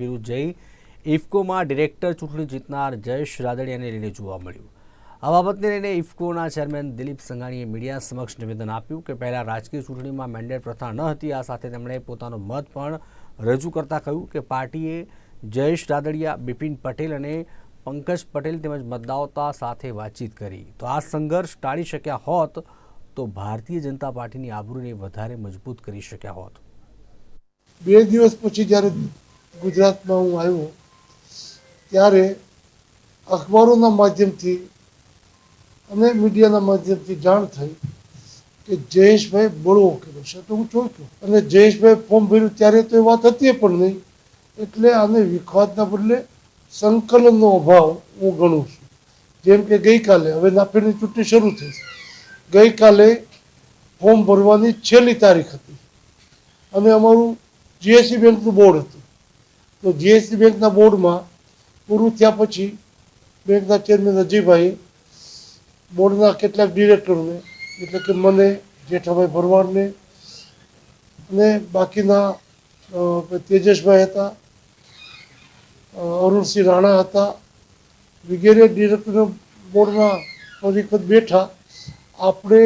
વિરુદ્ધ જઈ ઇફકોમાં ડિરેક્ટર ચૂંટણી જીતનાર જયેશ રાદડિયાને લઈને જોવા મળ્યું. આ બાબતને લઈને ઇફકોના ચેરમેન દિલીપ સંઘાણીએ મીડિયા સમક્ષ નિવેદન આપ્યું કે પહેલા રાજકીય ચૂંટણીમાં મેન્ડેટ પ્રથા ન હતી, આ સાથે તેમણે પોતાનો મત પણ રજૂ કરતા કહ્યું કે પાર્ટીએ જયેશ રાદડિયા, બિપિન પટેલ અને પંકજ પટેલ તેમજ મતદાતા સાથે વાતચીત કરી. તો આ સંઘર્ષ ટાળી શક્યા હોત તો ભારતીય જનતા પાર્ટીની આબરૂને વધારે મજબૂત કરી શક્યા હોત. બે દિવસ પછી જ્યારે ગુજરાતમાં હું આવ્યો, ત્યારે અખબારોના માધ્યમથી અને મીડિયાના માધ્યમથી જાણ થઈ કે જયેશભાઈ બળવો કર્યો છે. તો હું ચોંક્યો અને જયેશભાઈ ફોર્મ ભર્યું ત્યારે તો એ વાત હતી પણ નહીં. એટલે આને વિખવાદના બદલે સંકલનનો અભાવ હું ગણું છું. જેમ કે ગઈકાલે, હવે નાફેડની ચૂંટણી શરૂ થઈ ગઈકાલે ફોર્મ ભરવાની છેલ્લી તારીખ હતી. અને અમારું જીએસસી બેંકનું બોર્ડ હતું. તો જીએસસી બેંકના બોર્ડમાં પૂરું થયા પછી બેંકના ચેરમેન અજયભાઈ બોર્ડના કેટલાક ડિરેક્ટરોને, એટલે કે મને, જેઠાભાઈ ભરવાડને અને બાકીના તેજસભાઈ હતા અરુણસિંહ રાણા હતા, વગેરે ડિરેક્ટર બોર્ડમાં ફરી વખત બેઠા, આપણે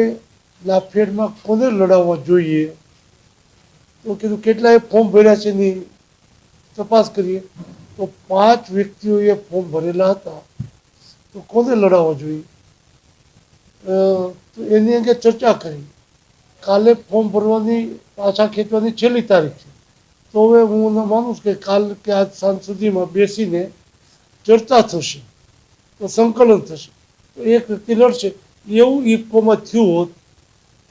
લાફેડમાં કોને લડાવવા જોઈએ? તો કીધું, કેટલાય ફોર્મ ભર્યા છે એની તપાસ કરીએ, તો પાંચ વ્યક્તિઓએ ફોર્મ ભરેલા હતા. તો કોને લડાવવા જોઈએ? તો એની અંગે ચર્ચા કરી. કાલે ફોર્મ ભરવાની, પાછા ખેંચવાની છેલ્લી તારીખ છે. તો હવે હું માનું કે કાલ કે આજ સાંજ સુધીમાં બેસીને ચર્ચા થશે, તો સંકલન થશે. તો એક વ્યક્તિ લડશે. એવું ઇફકોમાં થયું હોત,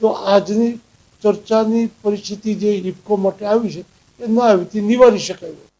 તો આજની ચર્ચાની પરિસ્થિતિ જે ઇફકો માટે આવી છે, એ ન આવી નિવારી શકાય.